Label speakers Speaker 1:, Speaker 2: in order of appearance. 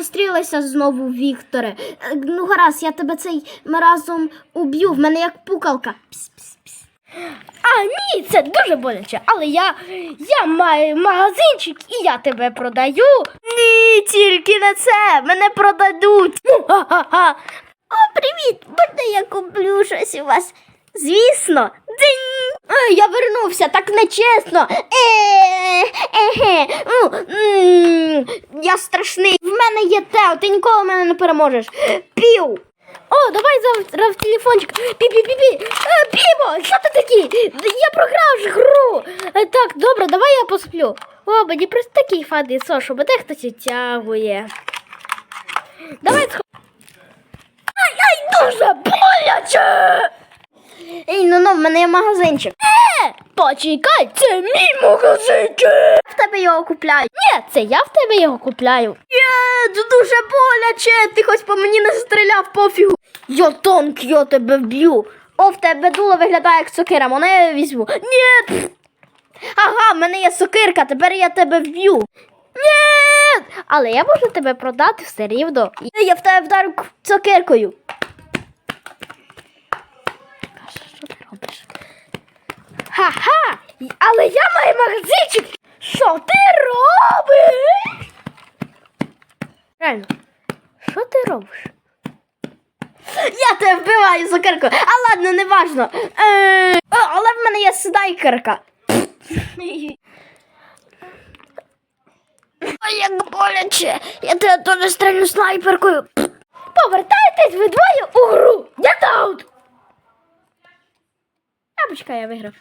Speaker 1: зустрілися знову, Вікторе. Е, Ну, гаразд, я тебе цей разом уб'ю. В мене як пукалка. Пс-пс-пс.
Speaker 2: А ні, це дуже боляче. Але я, я маю магазинчик і я тебе продаю.
Speaker 1: Ні, тільки не це. Мене продадуть.
Speaker 2: Ха-ха-ха.
Speaker 1: О, привіт! Можна я куплю щось у вас? Звісно. Дзинь! Я вернувся, так нечесно. Е. Ну, м, Я страшний. В мене є Тео, ти ніколи мене не переможеш. Пів.
Speaker 2: О, давай завтра в телефончик. Пі-пі-пі-пі. Е, Пімо, що ти такий? Я програв ж гру. Е, Так, добре, давай я посплю. О, мені просто такий фаний сон, що мене хтось відтягує. Давай схо... Ай-ай, дуже боляче!
Speaker 1: Ей, ну ну, в мене є магазинчик.
Speaker 2: Е, почекай, це мій магазинчик.
Speaker 1: В тебе його купляю.
Speaker 2: Ні, це я в тебе його купляю.
Speaker 1: Є, дуже боляче. Ти хоч по мені не стріляв пофігу. Йо, тонк, я тебе вб'ю. О, в тебе дуло виглядає як сокира, мене я візьму. Ні. Ага, в мене є сокирка, тепер я тебе вб'ю.
Speaker 2: Ні! Але я можу тебе продати все рівно.
Speaker 1: Я в тебе вдарю сокиркою.
Speaker 2: Що ти робиш? Ха-ха! Але я маю магазинчик! Що ти робиш? Реально, що ти робиш?
Speaker 1: Я тебе вбиваю за сокиркою. А ладно, не важно. Е, о, але в мене є снайперка. Ой, як боляче. Я тебе теж стрелю снайперкою.
Speaker 2: Повертайтесь ви двоє у гру! Get out! А, я виграв.